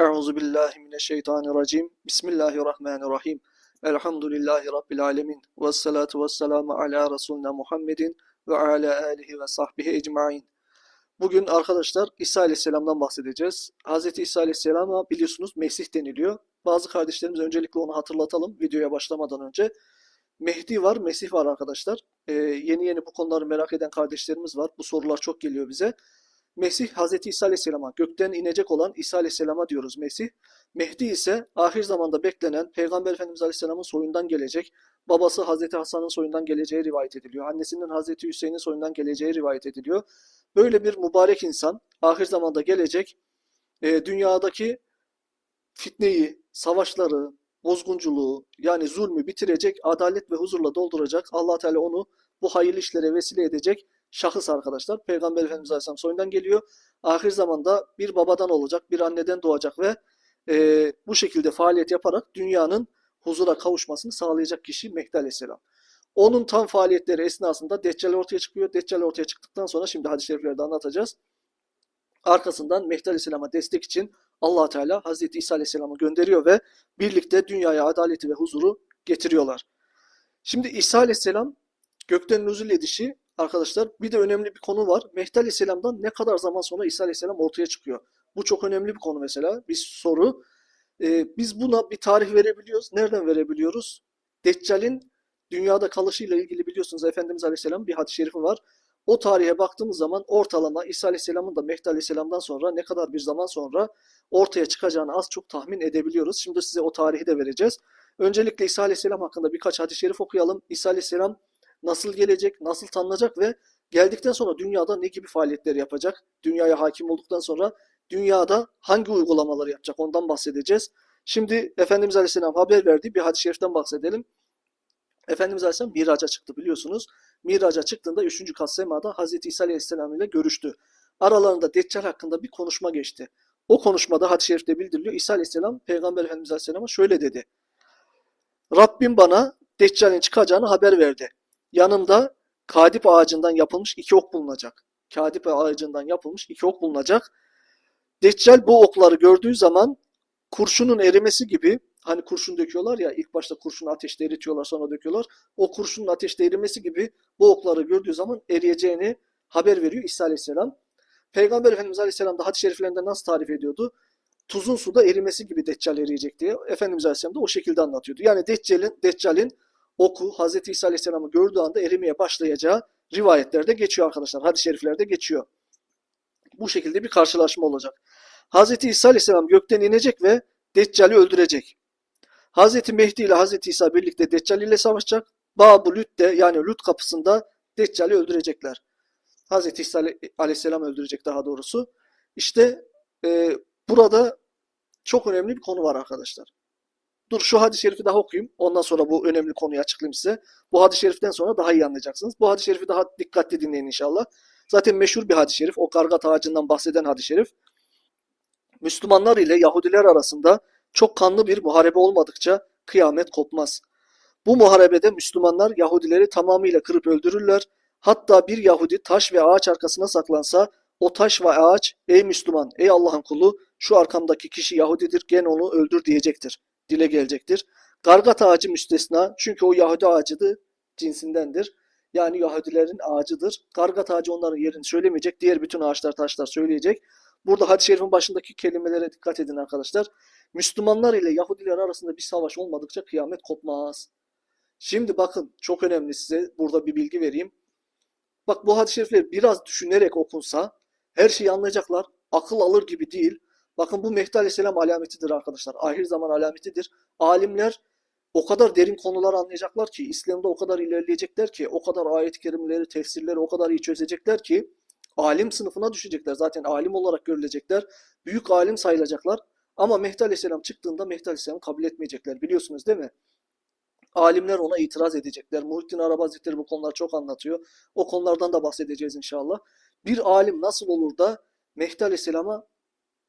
Euzu billahi mineşşeytanirracim. Bismillahirrahmanirrahim. Elhamdülillahi rabbil alamin. Ves salatu vesselamu ala resulina Muhammedin ve ala alihi ve sahbihi ecmaîn. Bugün arkadaşlar İsa Aleyhisselam'dan bahsedeceğiz. Hz. İsa Aleyhisselam'a biliyorsunuz Mesih deniliyor. Bazı kardeşlerimiz öncelikle onu hatırlatalım videoya başlamadan önce. Mehdi var, Mesih var arkadaşlar. Ee, yeni yeni bu konuları merak eden kardeşlerimiz var. Bu sorular çok geliyor bize. Mesih Hz. İsa Aleyhisselam'a gökten inecek olan İsa Aleyhisselam'a diyoruz Mesih. Mehdi ise ahir zamanda beklenen Peygamber Efendimiz Aleyhisselam'ın soyundan gelecek. Babası Hz. Hasan'ın soyundan geleceği rivayet ediliyor. Annesinin Hz. Hüseyin'in soyundan geleceği rivayet ediliyor. Böyle bir mübarek insan ahir zamanda gelecek. e, dünyadaki fitneyi, savaşları, bozgunculuğu yani zulmü bitirecek, adalet ve huzurla dolduracak. Allah Teala onu bu hayırlı işlere vesile edecek şahıs arkadaşlar. Peygamber Efendimiz Aleyhisselam soyundan geliyor. Ahir zamanda bir babadan olacak, bir anneden doğacak ve e, bu şekilde faaliyet yaparak dünyanın huzura kavuşmasını sağlayacak kişi Mehdi Aleyhisselam. Onun tam faaliyetleri esnasında Deccal ortaya çıkıyor. Deccal ortaya çıktıktan sonra şimdi hadis-i şeriflerde anlatacağız. Arkasından Mehdi Aleyhisselam'a destek için allah Teala Hazreti İsa Aleyhisselam'ı gönderiyor ve birlikte dünyaya adaleti ve huzuru getiriyorlar. Şimdi İsa Aleyhisselam gökten nüzul edişi arkadaşlar bir de önemli bir konu var. Mehdi Aleyhisselam'dan ne kadar zaman sonra İsa Aleyhisselam ortaya çıkıyor? Bu çok önemli bir konu mesela. Bir soru. Ee, biz buna bir tarih verebiliyoruz. Nereden verebiliyoruz? Deccal'in dünyada kalışıyla ilgili biliyorsunuz Efendimiz Aleyhisselam bir hadis-i şerifi var. O tarihe baktığımız zaman ortalama İsa Aleyhisselam'ın da Mehdi Aleyhisselam'dan sonra ne kadar bir zaman sonra ortaya çıkacağını az çok tahmin edebiliyoruz. Şimdi size o tarihi de vereceğiz. Öncelikle İsa Aleyhisselam hakkında birkaç hadis-i şerif okuyalım. İsa Aleyhisselam nasıl gelecek, nasıl tanınacak ve geldikten sonra dünyada ne gibi faaliyetler yapacak? Dünyaya hakim olduktan sonra dünyada hangi uygulamaları yapacak ondan bahsedeceğiz. Şimdi Efendimiz Aleyhisselam haber verdiği bir hadis-i şeriften bahsedelim. Efendimiz Aleyhisselam Miraç'a çıktı biliyorsunuz. Miraç'a çıktığında 3. kat semada Hazreti İsa Aleyhisselam ile görüştü. Aralarında Deccal hakkında bir konuşma geçti. O konuşmada hadis-i şerifte bildiriliyor. İsa Aleyhisselam Peygamber Efendimiz Aleyhisselam'a şöyle dedi. Rabbim bana Deccal'in çıkacağını haber verdi. Yanımda kadip ağacından yapılmış iki ok bulunacak. Kadip ağacından yapılmış iki ok bulunacak. Deccal bu okları gördüğü zaman kurşunun erimesi gibi hani kurşun döküyorlar ya ilk başta kurşunu ateşte eritiyorlar sonra döküyorlar. O kurşunun ateşte erimesi gibi bu okları gördüğü zaman eriyeceğini haber veriyor İsa Aleyhisselam. Peygamber Efendimiz Aleyhisselam da hadis-i şeriflerinde nasıl tarif ediyordu? Tuzun suda erimesi gibi Deccal eriyecek diye Efendimiz Aleyhisselam da o şekilde anlatıyordu. Yani Deccal'in Deccal'in oku Hz. İsa Aleyhisselam'ı gördüğü anda erimeye başlayacağı rivayetlerde geçiyor arkadaşlar. Hadis-i şeriflerde geçiyor. Bu şekilde bir karşılaşma olacak. Hz. İsa Aleyhisselam gökten inecek ve Deccal'i öldürecek. Hz. Mehdi ile Hz. İsa birlikte Deccal ile savaşacak. Babu Lüt'te yani Lüt kapısında Deccal'i öldürecekler. Hz. İsa Aleyhisselam öldürecek daha doğrusu. İşte e, burada çok önemli bir konu var arkadaşlar. Dur şu hadis-i şerifi daha okuyayım. Ondan sonra bu önemli konuyu açıklayayım size. Bu hadis-i şeriften sonra daha iyi anlayacaksınız. Bu hadis-i şerifi daha dikkatli dinleyin inşallah. Zaten meşhur bir hadis-i şerif. O kargat ağacından bahseden hadis-i şerif. Müslümanlar ile Yahudiler arasında çok kanlı bir muharebe olmadıkça kıyamet kopmaz. Bu muharebede Müslümanlar Yahudileri tamamıyla kırıp öldürürler. Hatta bir Yahudi taş ve ağaç arkasına saklansa o taş ve ağaç ey Müslüman ey Allah'ın kulu şu arkamdaki kişi Yahudidir gen onu öldür diyecektir. Dile gelecektir. Gargat ağacı müstesna çünkü o Yahudi ağacıdır cinsindendir. Yani Yahudilerin ağacıdır. Gargat ağacı onların yerini söylemeyecek. Diğer bütün ağaçlar taşlar söyleyecek. Burada hadis-i şerifin başındaki kelimelere dikkat edin arkadaşlar. Müslümanlar ile Yahudiler arasında bir savaş olmadıkça kıyamet kopmaz. Şimdi bakın çok önemli size burada bir bilgi vereyim. Bak bu hadis-i şerifler biraz düşünerek okunsa her şeyi anlayacaklar. Akıl alır gibi değil. Bakın bu Mehdi Aleyhisselam alametidir arkadaşlar. Ahir zaman alametidir. Alimler o kadar derin konular anlayacaklar ki, İslam'da o kadar ilerleyecekler ki, o kadar ayet-i kerimeleri, tefsirleri o kadar iyi çözecekler ki, alim sınıfına düşecekler. Zaten alim olarak görülecekler. Büyük alim sayılacaklar. Ama Mehdi Aleyhisselam çıktığında Mehdi Aleyhisselam'ı kabul etmeyecekler. Biliyorsunuz değil mi? Alimler ona itiraz edecekler. Muhittin Arap Hazretleri bu konuları çok anlatıyor. O konulardan da bahsedeceğiz inşallah. Bir alim nasıl olur da Mehdi Aleyhisselam'a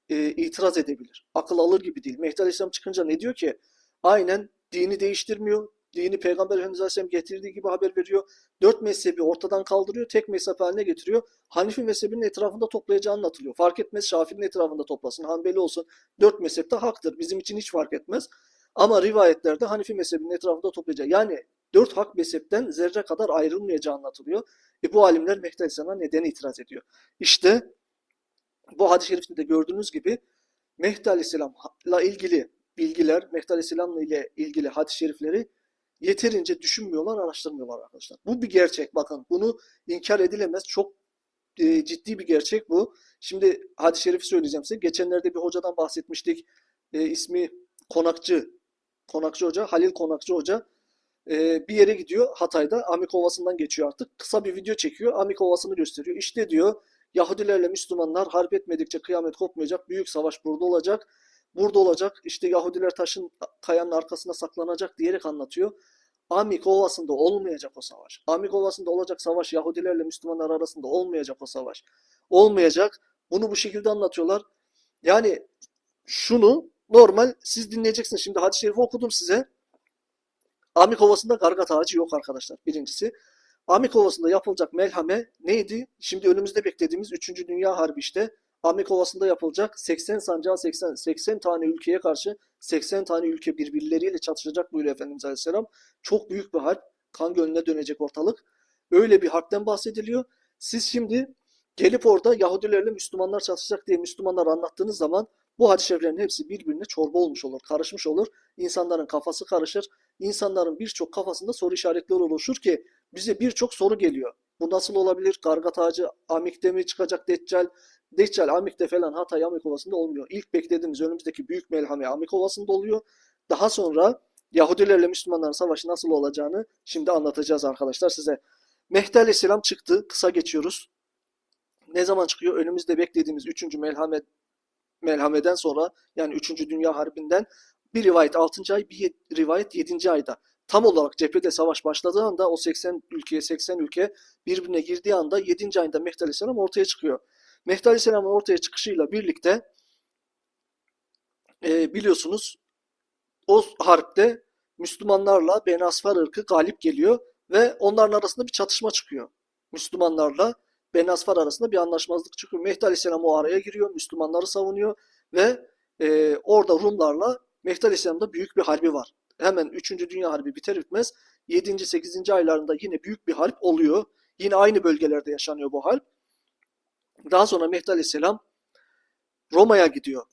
e, itiraz edebilir? Akıl alır gibi değil. Mehdi Aleyhisselam çıkınca ne diyor ki? Aynen dini değiştirmiyor, dini Peygamber Efendimiz Aleyhisselam getirdiği gibi haber veriyor. Dört mezhebi ortadan kaldırıyor, tek mezhep haline getiriyor. Hanifi mezhebinin etrafında toplayacağı anlatılıyor. Fark etmez Şafii'nin etrafında toplasın, Hanbeli olsun. Dört mezhep de haktır. Bizim için hiç fark etmez. Ama rivayetlerde Hanifi mezhebinin etrafında toplayacağı. Yani dört hak mezhepten zerre kadar ayrılmayacağı anlatılıyor. E bu alimler Mehdi Aleyhisselam'a neden itiraz ediyor? İşte bu hadis-i şerifte de gördüğünüz gibi Mehdi Aleyhisselam'la ilgili bilgiler, Mehdi Aleyhisselam ile ilgili hadis-i şerifleri yeterince düşünmüyorlar, araştırmıyorlar arkadaşlar. Bu bir gerçek. Bakın bunu inkar edilemez. Çok e, ciddi bir gerçek bu. Şimdi hadis-i şerifi söyleyeceğim size. Geçenlerde bir hocadan bahsetmiştik. E, ismi Konakçı. Konakçı Hoca, Halil Konakçı Hoca. E, bir yere gidiyor Hatay'da. Amik Ovası'ndan geçiyor artık. Kısa bir video çekiyor. Amik Ovası'nı gösteriyor. İşte diyor Yahudilerle Müslümanlar harp etmedikçe kıyamet kopmayacak. Büyük savaş burada olacak. Burada olacak. İşte Yahudiler taşın kayanın arkasına saklanacak diyerek anlatıyor. Amik Ovası'nda olmayacak o savaş. Amik Ovası'nda olacak savaş Yahudilerle Müslümanlar arasında olmayacak o savaş. Olmayacak. Bunu bu şekilde anlatıyorlar. Yani şunu normal siz dinleyeceksiniz. Şimdi hadis-i şerifi okudum size. Amik Ovası'nda gargat ağacı yok arkadaşlar. Birincisi. Amik Ovası'nda yapılacak melhame neydi? Şimdi önümüzde beklediğimiz 3. Dünya Harbi işte. Amik Ovası'nda yapılacak 80 sancağı 80, 80 tane ülkeye karşı 80 tane ülke birbirleriyle çatışacak buyuruyor Efendimiz Aleyhisselam. Çok büyük bir harp. Kan gölüne dönecek ortalık. Öyle bir harpten bahsediliyor. Siz şimdi gelip orada Yahudilerle Müslümanlar çatışacak diye Müslümanlar anlattığınız zaman bu hadis-i hepsi birbirine çorba olmuş olur, karışmış olur. İnsanların kafası karışır. İnsanların birçok kafasında soru işaretleri oluşur ki bize birçok soru geliyor. Bu nasıl olabilir? Kargat ağacı Amik'te mi çıkacak Deccal? Deccal Amik'te falan Hatay Amik Ovası'nda olmuyor. İlk beklediğimiz önümüzdeki büyük melhame Amik Ovası'nda oluyor. Daha sonra Yahudilerle Müslümanların savaşı nasıl olacağını şimdi anlatacağız arkadaşlar size. Mehdi Aleyhisselam çıktı. Kısa geçiyoruz. Ne zaman çıkıyor? Önümüzde beklediğimiz 3. melhame melhameden sonra yani 3. Dünya Harbi'nden bir rivayet 6. ay bir rivayet 7. ayda. Tam olarak cephede savaş başladığı anda o 80 ülkeye 80 ülke birbirine girdiği anda 7. ayında Mehdi Aleyhisselam ortaya çıkıyor. Mehdi Aleyhisselam'ın ortaya çıkışıyla birlikte e, biliyorsunuz o harpte Müslümanlarla Beni Asfar ırkı galip geliyor ve onların arasında bir çatışma çıkıyor. Müslümanlarla Beni Asfar arasında bir anlaşmazlık çıkıyor. Mehdi Aleyhisselam o araya giriyor, Müslümanları savunuyor ve e, orada Rumlarla Mehdi Aleyhisselam'da büyük bir harbi var. Hemen 3. Dünya Harbi biter bitmez 7. 8. aylarında yine büyük bir harp oluyor. Yine aynı bölgelerde yaşanıyor bu harp. Daha sonra Mehdi Aleyhisselam Roma'ya gidiyor.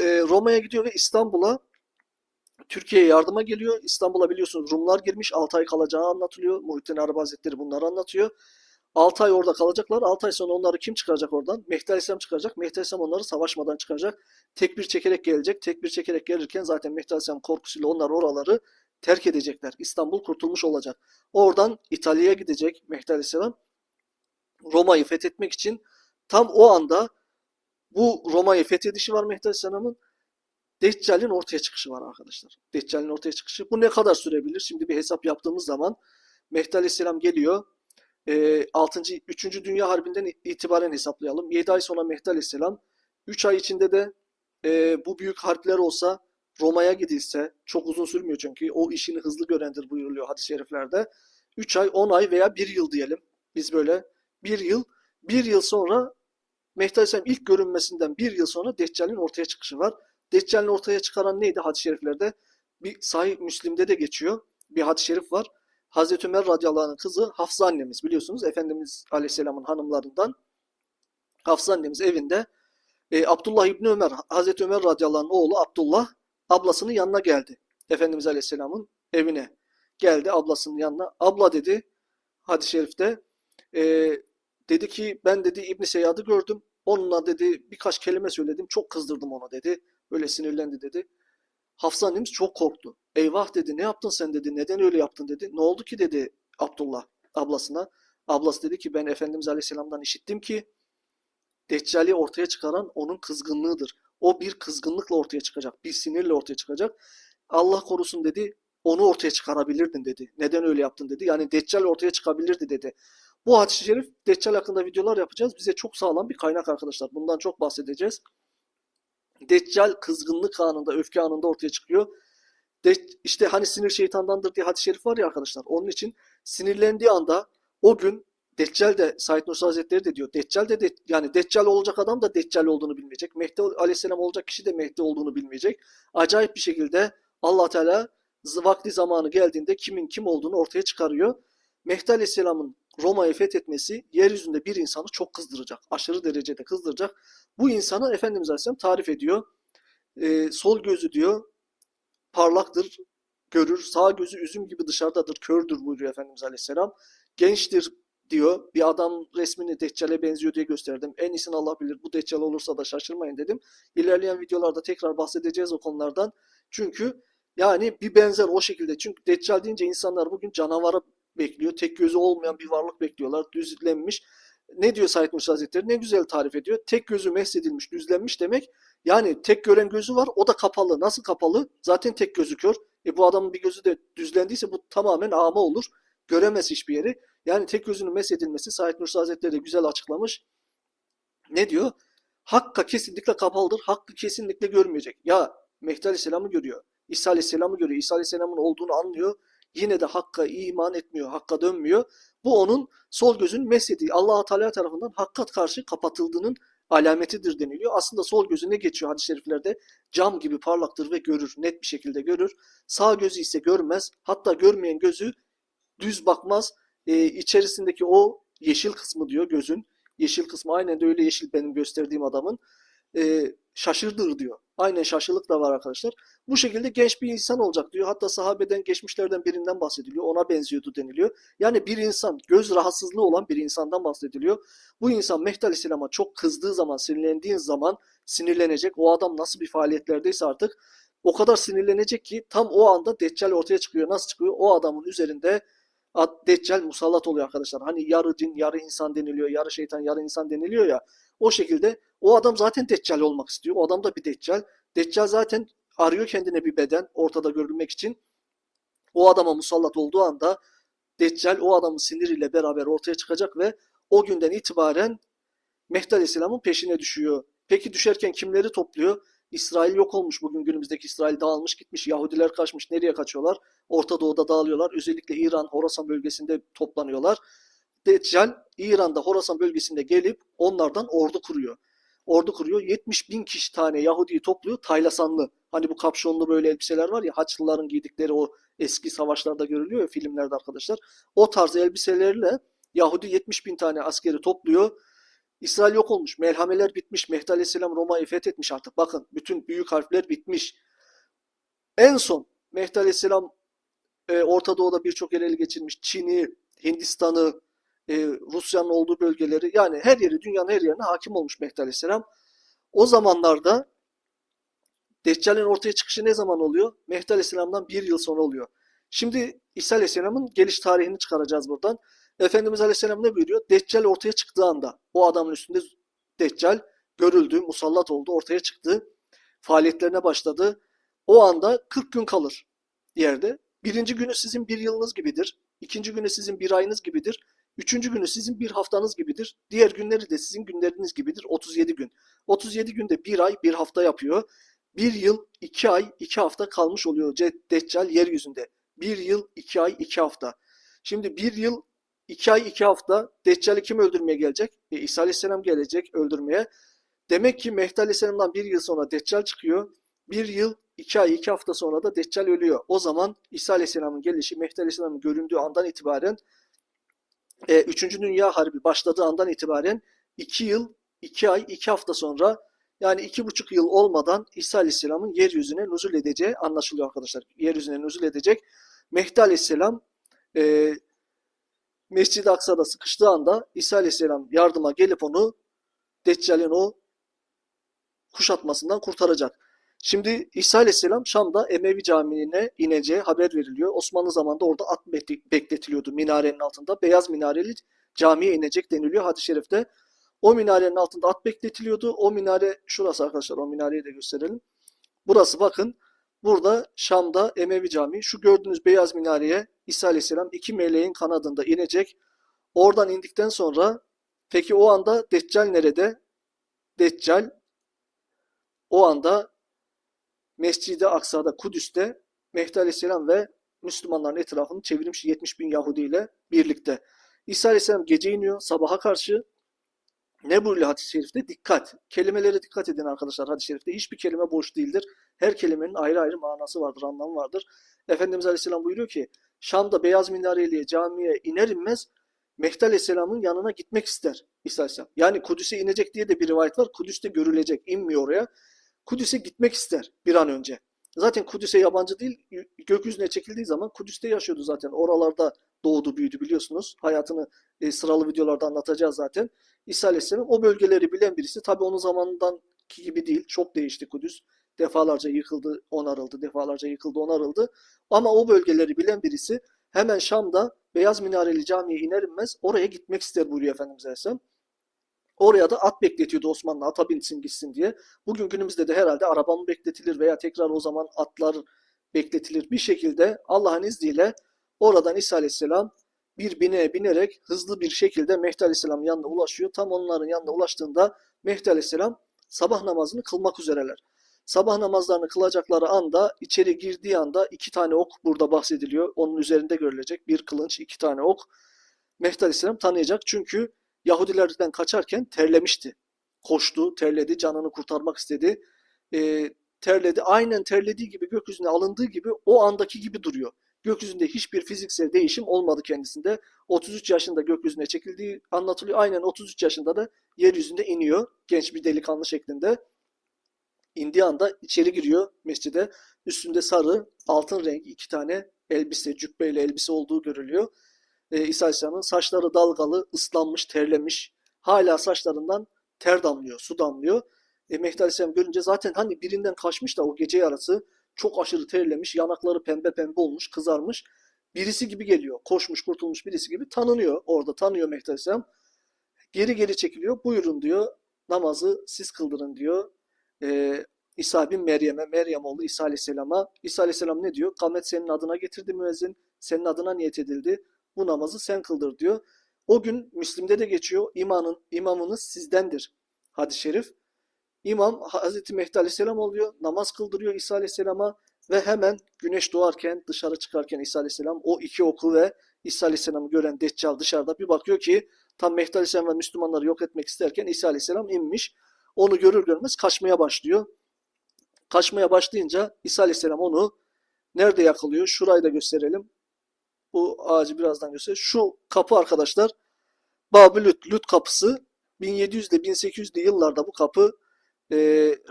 E, Roma'ya gidiyor ve İstanbul'a Türkiye'ye yardıma geliyor. İstanbul'a biliyorsunuz Rumlar girmiş. 6 ay kalacağı anlatılıyor. Muhittin Arabi Hazretleri bunları anlatıyor. 6 ay orada kalacaklar. 6 ay sonra onları kim çıkaracak oradan? Mehdi Aleyhisselam çıkaracak. Mehdi Aleyhisselam onları savaşmadan çıkaracak. Tekbir çekerek gelecek. Tekbir çekerek gelirken zaten Mehdi Aleyhisselam korkusuyla onlar oraları terk edecekler. İstanbul kurtulmuş olacak. Oradan İtalya'ya gidecek Mehdi Aleyhisselam. Roma'yı fethetmek için tam o anda bu Roma'yı fethedişi var Mehdi Aleyhisselam'ın. Deccal'in ortaya çıkışı var arkadaşlar. Deccal'in ortaya çıkışı. Bu ne kadar sürebilir? Şimdi bir hesap yaptığımız zaman Mehdi Aleyhisselam geliyor. E, 6. 3. Dünya Harbi'nden itibaren hesaplayalım. 7 ay sonra Mehdi Aleyhisselam 3 ay içinde de e, bu büyük harpler olsa Roma'ya gidilse çok uzun sürmüyor çünkü o işini hızlı görendir buyuruluyor hadis-i şeriflerde. 3 ay, 10 ay veya 1 yıl diyelim. Biz böyle 1 yıl, 1 yıl sonra Mehdi Aleyhisselam ilk görünmesinden 1 yıl sonra Deccal'in ortaya çıkışı var. Deccal'in ortaya çıkaran neydi hadis-i şeriflerde? Bir sahih Müslim'de de geçiyor. Bir hadis-i şerif var. Hazreti Ömer radıyallahu anh'ın kızı Hafsa annemiz biliyorsunuz. Efendimiz aleyhisselamın hanımlarından Hafsa annemiz evinde e, Abdullah İbni Ömer, Hazreti Ömer radıyallahu anh'ın oğlu Abdullah ablasının yanına geldi. Efendimiz aleyhisselamın evine geldi ablasının yanına. Abla dedi hadis-i şerifte e, dedi ki ben dedi İbni Seyyad'ı gördüm. Onunla dedi birkaç kelime söyledim. Çok kızdırdım ona dedi. Öyle sinirlendi dedi. Hafsa annemiz çok korktu. Eyvah dedi ne yaptın sen dedi. Neden öyle yaptın dedi. Ne oldu ki dedi Abdullah ablasına. Ablası dedi ki ben Efendimiz Aleyhisselam'dan işittim ki Deccali ortaya çıkaran onun kızgınlığıdır. O bir kızgınlıkla ortaya çıkacak. Bir sinirle ortaya çıkacak. Allah korusun dedi. Onu ortaya çıkarabilirdin dedi. Neden öyle yaptın dedi. Yani Deccal ortaya çıkabilirdi dedi. Bu hadis-i şerif Deccal hakkında videolar yapacağız. Bize çok sağlam bir kaynak arkadaşlar. Bundan çok bahsedeceğiz. Deccal kızgınlık anında, öfke anında ortaya çıkıyor. De, işte hani sinir şeytandandır diye hadis-i şerif var ya arkadaşlar. Onun için sinirlendiği anda o gün Deccal de Said Nursi Hazretleri de diyor. Deccal de, de yani Deccal olacak adam da Deccal olduğunu bilmeyecek. Mehdi Aleyhisselam olacak kişi de Mehdi olduğunu bilmeyecek. Acayip bir şekilde Allah Teala vakti zamanı geldiğinde kimin kim olduğunu ortaya çıkarıyor. Mehdi Aleyhisselam'ın Roma'yı fethetmesi yeryüzünde bir insanı çok kızdıracak. Aşırı derecede kızdıracak. Bu insanı Efendimiz Aleyhisselam tarif ediyor. Ee, sol gözü diyor parlaktır, görür. Sağ gözü üzüm gibi dışarıdadır, kördür buyuruyor Efendimiz Aleyhisselam. Gençtir diyor. Bir adam resmini Deccal'e benziyor diye gösterdim. En iyisini Allah bilir. Bu Deccal olursa da şaşırmayın dedim. İlerleyen videolarda tekrar bahsedeceğiz o konulardan. Çünkü yani bir benzer o şekilde. Çünkü Deccal deyince insanlar bugün canavarı bekliyor. Tek gözü olmayan bir varlık bekliyorlar. Düzlenmiş. Ne diyor Said Nursi Hazretleri? Ne güzel tarif ediyor. Tek gözü meshedilmiş, düzlenmiş demek. Yani tek gören gözü var. O da kapalı. Nasıl kapalı? Zaten tek gözü kör. E bu adamın bir gözü de düzlendiyse bu tamamen ama olur. Göremez hiçbir yeri. Yani tek gözünün meshedilmesi Said Nursi Hazretleri de güzel açıklamış. Ne diyor? Hakka kesinlikle kapalıdır. Hakkı kesinlikle görmeyecek. Ya Mehdi Aleyhisselam'ı görüyor. İsa Aleyhisselam'ı görüyor. İsa Aleyhisselam'ın olduğunu anlıyor. Yine de Hakk'a iman etmiyor. Hakk'a dönmüyor. Bu onun sol gözünün meshediği allah Teala tarafından Hakk'a karşı kapatıldığının alametidir deniliyor. Aslında sol gözü ne geçiyor hadis-i şeriflerde? Cam gibi parlaktır ve görür. Net bir şekilde görür. Sağ gözü ise görmez. Hatta görmeyen gözü düz bakmaz. Ee, içerisindeki o yeşil kısmı diyor gözün. Yeşil kısmı aynen de öyle yeşil benim gösterdiğim adamın. Ee, şaşırdır diyor. Aynen şaşılık da var arkadaşlar. Bu şekilde genç bir insan olacak diyor. Hatta sahabeden geçmişlerden birinden bahsediliyor. Ona benziyordu deniliyor. Yani bir insan göz rahatsızlığı olan bir insandan bahsediliyor. Bu insan Mehdi Aleyhisselam'a çok kızdığı zaman, sinirlendiğin zaman sinirlenecek. O adam nasıl bir faaliyetlerdeyse artık o kadar sinirlenecek ki tam o anda Deccal ortaya çıkıyor. Nasıl çıkıyor? O adamın üzerinde Deccal musallat oluyor arkadaşlar. Hani yarı cin, yarı insan deniliyor, yarı şeytan, yarı insan deniliyor ya. O şekilde o adam zaten Deccal olmak istiyor. O adam da bir Deccal. Deccal zaten arıyor kendine bir beden ortada görülmek için. O adama musallat olduğu anda Deccal o adamın siniriyle beraber ortaya çıkacak ve o günden itibaren Mehdi Aleyhisselam'ın peşine düşüyor. Peki düşerken kimleri topluyor? İsrail yok olmuş bugün günümüzdeki İsrail dağılmış gitmiş. Yahudiler kaçmış. Nereye kaçıyorlar? Orta Doğu'da dağılıyorlar. Özellikle İran, Horasan bölgesinde toplanıyorlar. Deccal İran'da Horasan bölgesinde gelip onlardan ordu kuruyor. Ordu kuruyor. 70 bin kişi tane Yahudi'yi topluyor. Taylasanlı. Hani bu kapşonlu böyle elbiseler var ya Haçlıların giydikleri o eski savaşlarda görülüyor ya filmlerde arkadaşlar. O tarz elbiselerle Yahudi 70 bin tane askeri topluyor. İsrail yok olmuş. Melhameler bitmiş. Mehdi Aleyhisselam Roma'yı fethetmiş artık. Bakın bütün büyük harfler bitmiş. En son Mehdi Aleyhisselam e, Orta Doğu'da birçok yere ele geçirmiş. Çin'i, Hindistan'ı, e, Rusya'nın olduğu bölgeleri yani her yeri dünyanın her yerine hakim olmuş Mehdi Aleyhisselam. O zamanlarda Deccal'in ortaya çıkışı ne zaman oluyor? Mehdi Aleyhisselam'dan bir yıl sonra oluyor. Şimdi İsa Aleyhisselam'ın geliş tarihini çıkaracağız buradan. Efendimiz Aleyhisselam ne buyuruyor? Deccal ortaya çıktığı anda o adamın üstünde Deccal görüldü, musallat oldu, ortaya çıktı. Faaliyetlerine başladı. O anda 40 gün kalır yerde. Birinci günü sizin bir yılınız gibidir. İkinci günü sizin bir ayınız gibidir. Üçüncü günü sizin bir haftanız gibidir. Diğer günleri de sizin günleriniz gibidir. 37 gün. 37 günde bir ay bir hafta yapıyor. Bir yıl iki ay iki hafta kalmış oluyor Deccal yeryüzünde. Bir yıl iki ay iki hafta. Şimdi bir yıl iki ay iki hafta Deccal'i kim öldürmeye gelecek? E, İsa Aleyhisselam gelecek öldürmeye. Demek ki Mehdi Aleyhisselam'dan bir yıl sonra Deccal çıkıyor. Bir yıl iki ay iki hafta sonra da Deccal ölüyor. O zaman İsa Aleyhisselam'ın gelişi Mehdi Aleyhisselam'ın göründüğü andan itibaren e, Üçüncü Dünya Harbi başladığı andan itibaren iki yıl, iki ay, iki hafta sonra yani iki buçuk yıl olmadan İsa Aleyhisselam'ın yeryüzüne nüzul edeceği anlaşılıyor arkadaşlar. Yeryüzüne nüzul edecek. Mehdi Aleyhisselam e, Mescid-i Aksa'da sıkıştığı anda İsa Aleyhisselam yardıma gelip onu Deccal'in o kuşatmasından kurtaracak. Şimdi İsa Aleyhisselam Şam'da Emevi Camii'ne ineceği haber veriliyor. Osmanlı zamanında orada at bekle- bekletiliyordu minarenin altında. Beyaz minareli camiye inecek deniliyor hadis-i şerifte. O minarenin altında at bekletiliyordu. O minare şurası arkadaşlar o minareyi de gösterelim. Burası bakın. Burada Şam'da Emevi Camii. Şu gördüğünüz beyaz minareye İsa Aleyhisselam iki meleğin kanadında inecek. Oradan indikten sonra peki o anda Deccal nerede? Deccal o anda Mescid-i Aksa'da, Kudüs'te Mehdi Aleyhisselam ve Müslümanların etrafını çevirmiş 70 bin Yahudi ile birlikte. İsa Aleyhisselam gece iniyor sabaha karşı. Ne buyuruyor hadis-i şerifte? Dikkat. Kelimelere dikkat edin arkadaşlar hadis-i şerifte. Hiçbir kelime boş değildir. Her kelimenin ayrı ayrı manası vardır, anlamı vardır. Efendimiz Aleyhisselam buyuruyor ki Şam'da beyaz minareliye camiye iner inmez Mehdi Aleyhisselam'ın yanına gitmek ister İsa Aleyhisselam. Yani Kudüs'e inecek diye de bir rivayet var. Kudüs'te görülecek. inmiyor oraya. Kudüs'e gitmek ister bir an önce. Zaten Kudüs'e yabancı değil. Gökyüzüne çekildiği zaman Kudüs'te yaşıyordu zaten. Oralarda doğdu büyüdü biliyorsunuz. Hayatını e, sıralı videolarda anlatacağız zaten. İsa Aleyhisselam o bölgeleri bilen birisi. Tabi onun zamanındaki gibi değil. Çok değişti Kudüs. Defalarca yıkıldı, onarıldı. Defalarca yıkıldı, onarıldı. Ama o bölgeleri bilen birisi hemen Şam'da Beyaz Minareli Camii'ye iner inmez oraya gitmek ister buyuruyor Efendimiz Aleyhisselam. Oraya da at bekletiyordu Osmanlı ata binsin gitsin diye. Bugün günümüzde de herhalde araba mı bekletilir veya tekrar o zaman atlar bekletilir. Bir şekilde Allah'ın izniyle oradan İsa Aleyhisselam bir bineğe binerek hızlı bir şekilde Mehdi Aleyhisselam'ın yanına ulaşıyor. Tam onların yanına ulaştığında Mehdi Aleyhisselam sabah namazını kılmak üzereler. Sabah namazlarını kılacakları anda içeri girdiği anda iki tane ok burada bahsediliyor. Onun üzerinde görülecek bir kılınç, iki tane ok. Mehdi Aleyhisselam tanıyacak çünkü Yahudilerden kaçarken terlemişti. Koştu, terledi, canını kurtarmak istedi. E, terledi. Aynen terlediği gibi gökyüzüne alındığı gibi o andaki gibi duruyor. Gökyüzünde hiçbir fiziksel değişim olmadı kendisinde. 33 yaşında gökyüzüne çekildiği anlatılıyor. Aynen 33 yaşında da yeryüzünde iniyor. Genç bir delikanlı şeklinde. İndiği anda içeri giriyor mescide. Üstünde sarı, altın rengi iki tane elbise, cübbeyle elbise olduğu görülüyor. Ee, İsa Aleyhisselam'ın saçları dalgalı, ıslanmış, terlemiş. Hala saçlarından ter damlıyor, su damlıyor. E, Mehdi Aleyhisselam görünce zaten hani birinden kaçmış da o gece yarısı çok aşırı terlemiş, yanakları pembe pembe olmuş, kızarmış. Birisi gibi geliyor. Koşmuş, kurtulmuş birisi gibi tanınıyor. Orada tanıyor Mehdi Aleyhisselam. Geri geri çekiliyor. Buyurun diyor. Namazı siz kıldırın diyor. Ee, İsa bin Meryem'e, Meryem oğlu İsa Aleyhisselam'a. İsa Aleyhisselam ne diyor? Kamet senin adına getirdi müezzin. Senin adına niyet edildi. Bu namazı sen kıldır diyor. O gün Müslim'de de geçiyor. İmanın, imamınız sizdendir. Hadis-i şerif. İmam Hazreti Mehdi Aleyhisselam oluyor. Namaz kıldırıyor İsa Aleyhisselam'a ve hemen güneş doğarken dışarı çıkarken İsa Aleyhisselam o iki oku ve İsa Aleyhisselam'ı gören Deccal dışarıda bir bakıyor ki tam Mehdi Aleyhisselam ve Müslümanları yok etmek isterken İsa Aleyhisselam inmiş. Onu görür görmez kaçmaya başlıyor. Kaçmaya başlayınca İsa Aleyhisselam onu nerede yakalıyor? Şurayı da gösterelim. Bu ağacı birazdan göster. Şu kapı arkadaşlar Babı Lüt, Lüt kapısı 1700'de 1800'de yıllarda bu kapı e,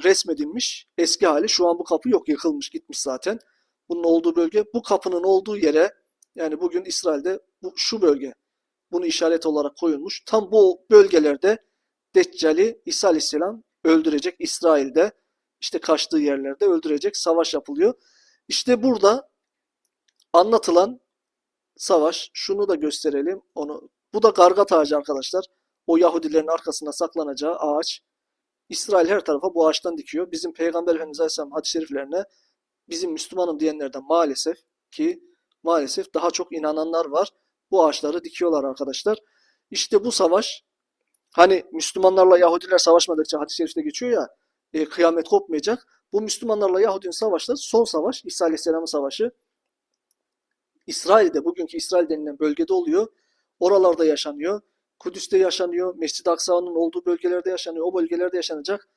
resmedilmiş. Eski hali şu an bu kapı yok yıkılmış gitmiş zaten. Bunun olduğu bölge bu kapının olduğu yere yani bugün İsrail'de bu, şu bölge bunu işaret olarak koyulmuş. Tam bu bölgelerde Deccali İsa Aleyhisselam öldürecek İsrail'de işte kaçtığı yerlerde öldürecek savaş yapılıyor. İşte burada anlatılan savaş şunu da gösterelim onu. Bu da gargat ağacı arkadaşlar. O Yahudilerin arkasında saklanacağı ağaç. İsrail her tarafa bu ağaçtan dikiyor. Bizim Peygamber Efendimiz Aleyhisselam hadis-i şeriflerine bizim Müslümanım diyenlerden maalesef ki maalesef daha çok inananlar var. Bu ağaçları dikiyorlar arkadaşlar. İşte bu savaş hani Müslümanlarla Yahudiler savaşmadıkça hadis-i şerifte geçiyor ya e, kıyamet kopmayacak. Bu Müslümanlarla Yahudinin savaşları son savaş. İsa Aleyhisselam'ın savaşı. İsrail'de bugünkü İsrail denilen bölgede oluyor. Oralarda yaşanıyor. Kudüs'te yaşanıyor. Mescid-i Aksa'nın olduğu bölgelerde yaşanıyor. O bölgelerde yaşanacak.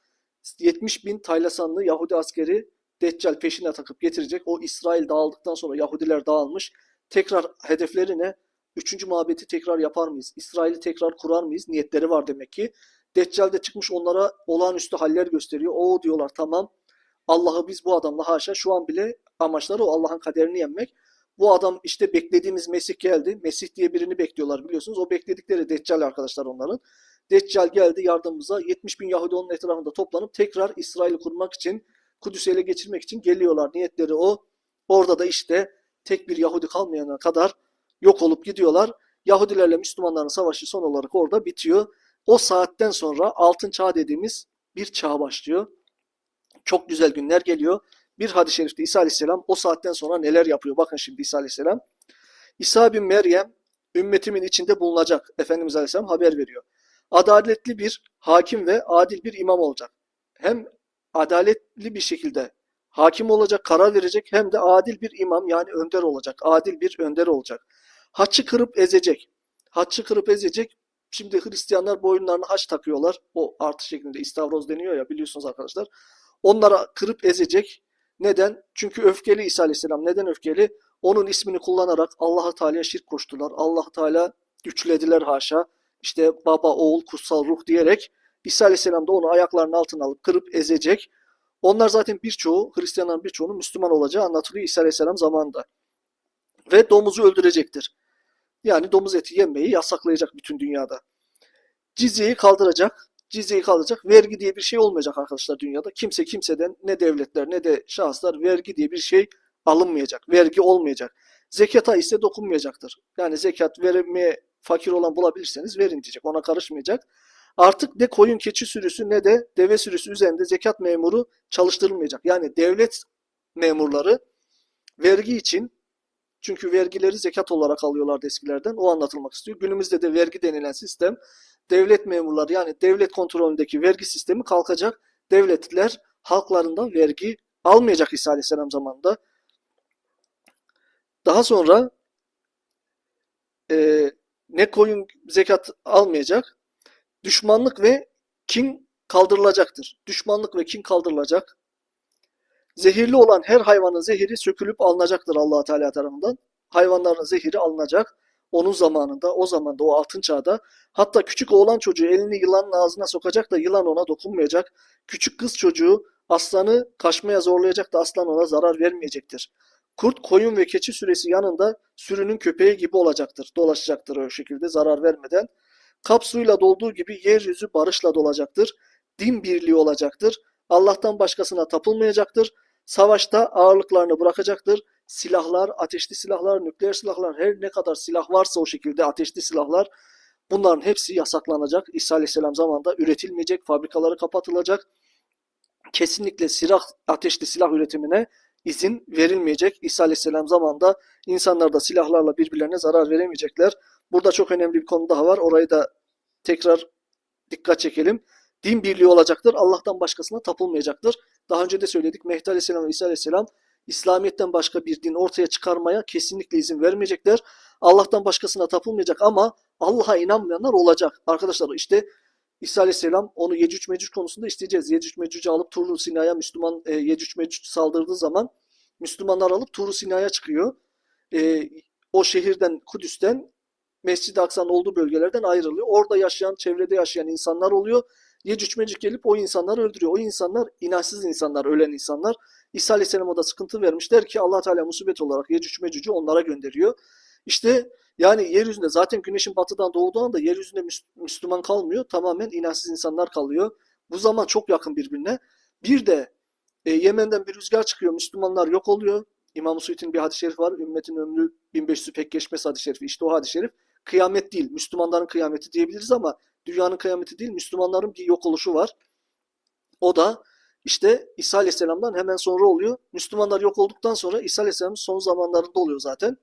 70 bin Taylasanlı Yahudi askeri Deccal peşine takıp getirecek. O İsrail dağıldıktan sonra Yahudiler dağılmış. Tekrar hedefleri ne? Üçüncü mabeti tekrar yapar mıyız? İsrail'i tekrar kurar mıyız? Niyetleri var demek ki. Deccal de çıkmış onlara olağanüstü haller gösteriyor. O diyorlar tamam Allah'ı biz bu adamla haşa şu an bile amaçları o Allah'ın kaderini yenmek. Bu adam işte beklediğimiz Mesih geldi. Mesih diye birini bekliyorlar biliyorsunuz. O bekledikleri Deccal arkadaşlar onların. Deccal geldi yardımımıza. 70 bin Yahudi onun etrafında toplanıp tekrar İsrail'i kurmak için, Kudüs'ü ele geçirmek için geliyorlar. Niyetleri o. Orada da işte tek bir Yahudi kalmayana kadar yok olup gidiyorlar. Yahudilerle Müslümanların savaşı son olarak orada bitiyor. O saatten sonra altın çağ dediğimiz bir çağ başlıyor. Çok güzel günler geliyor. Bir hadis-i şerifte İsa Aleyhisselam o saatten sonra neler yapıyor? Bakın şimdi İsa Aleyhisselam. İsa bin Meryem ümmetimin içinde bulunacak. Efendimiz Aleyhisselam haber veriyor. Adaletli bir hakim ve adil bir imam olacak. Hem adaletli bir şekilde hakim olacak, karar verecek hem de adil bir imam yani önder olacak. Adil bir önder olacak. Haçı kırıp ezecek. Haçı kırıp ezecek. Şimdi Hristiyanlar boyunlarına haç takıyorlar. O artı şeklinde istavroz deniyor ya biliyorsunuz arkadaşlar. Onlara kırıp ezecek. Neden? Çünkü öfkeli İsa Aleyhisselam. Neden öfkeli? Onun ismini kullanarak Allah Teala'ya şirk koştular. Allah Teala güçlediler haşa. İşte baba, oğul, kutsal ruh diyerek İsa Aleyhisselam da onu ayaklarının altına alıp kırıp ezecek. Onlar zaten birçoğu, Hristiyanların birçoğunun Müslüman olacağı anlatılıyor İsa Aleyhisselam zamanında. Ve domuzu öldürecektir. Yani domuz eti yemeyi yasaklayacak bütün dünyada. Cizyeyi kaldıracak. Cizyeyi kaldıracak. Vergi diye bir şey olmayacak arkadaşlar dünyada. Kimse kimseden ne devletler ne de şahıslar vergi diye bir şey alınmayacak. Vergi olmayacak. Zekata ise dokunmayacaktır. Yani zekat vermeye fakir olan bulabilirseniz verin diyecek. Ona karışmayacak. Artık ne koyun keçi sürüsü ne de deve sürüsü üzerinde zekat memuru çalıştırılmayacak. Yani devlet memurları vergi için çünkü vergileri zekat olarak alıyorlardı eskilerden. O anlatılmak istiyor. Günümüzde de vergi denilen sistem devlet memurları yani devlet kontrolündeki vergi sistemi kalkacak. Devletler halklarından vergi almayacak İsa Aleyhisselam zamanında. Daha sonra e, ne koyun zekat almayacak. Düşmanlık ve kin kaldırılacaktır. Düşmanlık ve kin kaldırılacak. Zehirli olan her hayvanın zehiri sökülüp alınacaktır allah Teala tarafından. Hayvanların zehiri alınacak. Onun zamanında, o zamanda, o altın çağda. Hatta küçük oğlan çocuğu elini yılanın ağzına sokacak da yılan ona dokunmayacak. Küçük kız çocuğu aslanı kaçmaya zorlayacak da aslan ona zarar vermeyecektir. Kurt, koyun ve keçi süresi yanında sürünün köpeği gibi olacaktır. Dolaşacaktır o şekilde zarar vermeden. Kap suyla dolduğu gibi yeryüzü barışla dolacaktır. Din birliği olacaktır. Allah'tan başkasına tapılmayacaktır. Savaşta ağırlıklarını bırakacaktır. Silahlar, ateşli silahlar, nükleer silahlar, her ne kadar silah varsa o şekilde ateşli silahlar bunların hepsi yasaklanacak. İsa Aleyhisselam zamanında üretilmeyecek, fabrikaları kapatılacak. Kesinlikle silah, ateşli silah üretimine izin verilmeyecek. İsa Aleyhisselam zamanında insanlar da silahlarla birbirlerine zarar veremeyecekler. Burada çok önemli bir konu daha var. Orayı da tekrar dikkat çekelim. Din birliği olacaktır. Allah'tan başkasına tapılmayacaktır. Daha önce de söyledik. Mehdi Aleyhisselam ve İsa Aleyhisselam İslamiyet'ten başka bir din ortaya çıkarmaya kesinlikle izin vermeyecekler. Allah'tan başkasına tapılmayacak ama Allah'a inanmayanlar olacak. Arkadaşlar işte İsa Aleyhisselam onu Yecüc Mecüc konusunda isteyeceğiz. Yecüc Mecüc'ü alıp Tur Sina'ya Müslüman e, Yecüc Mecüc saldırdığı zaman Müslümanlar alıp Tur Sina'ya çıkıyor. E, o şehirden Kudüs'ten Mescid-i Aksa'nın olduğu bölgelerden ayrılıyor. Orada yaşayan, çevrede yaşayan insanlar oluyor. Yecüc Mecüc gelip o insanları öldürüyor. O insanlar inançsız insanlar, ölen insanlar. İsa Aleyhisselam'a da sıkıntı vermişler ki allah Teala musibet olarak Yecüc Mecüc'ü onlara gönderiyor. İşte yani yeryüzünde zaten güneşin batıdan doğduğu anda yeryüzünde Müslüman kalmıyor. Tamamen inançsız insanlar kalıyor. Bu zaman çok yakın birbirine. Bir de e, Yemen'den bir rüzgar çıkıyor. Müslümanlar yok oluyor. İmam Suyut'un bir hadis-i şerif var. Ümmetin ömrü 1500'ü pek geçmez hadis-i şerifi. İşte o hadis-i şerif kıyamet değil. Müslümanların kıyameti diyebiliriz ama dünyanın kıyameti değil. Müslümanların bir yok oluşu var. O da işte İsa Aleyhisselam'dan hemen sonra oluyor. Müslümanlar yok olduktan sonra İsa Aleyhisselam'ın son zamanlarında oluyor zaten.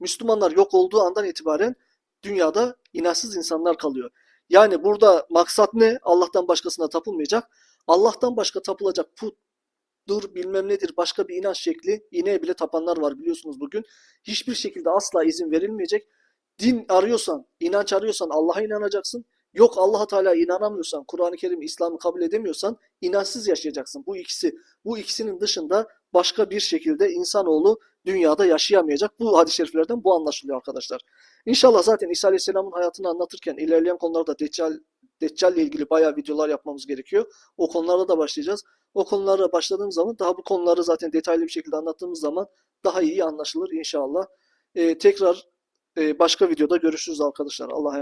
Müslümanlar yok olduğu andan itibaren dünyada inançsız insanlar kalıyor. Yani burada maksat ne? Allah'tan başkasına tapılmayacak. Allah'tan başka tapılacak putdur bilmem nedir başka bir inanç şekli ineğe bile tapanlar var biliyorsunuz bugün. Hiçbir şekilde asla izin verilmeyecek. Din arıyorsan, inanç arıyorsan Allah'a inanacaksın. Yok Allah Teala inanamıyorsan, Kur'an-ı Kerim, İslam'ı kabul edemiyorsan inançsız yaşayacaksın. Bu ikisi, bu ikisinin dışında başka bir şekilde insanoğlu dünyada yaşayamayacak. Bu hadis-i şeriflerden bu anlaşılıyor arkadaşlar. İnşallah zaten İsa Aleyhisselam'ın hayatını anlatırken ilerleyen konularda Deccal, Deccal ile ilgili bayağı videolar yapmamız gerekiyor. O konulara da başlayacağız. O konulara başladığımız zaman daha bu konuları zaten detaylı bir şekilde anlattığımız zaman daha iyi anlaşılır inşallah. Ee, tekrar e, başka videoda görüşürüz arkadaşlar. Allah'a emanet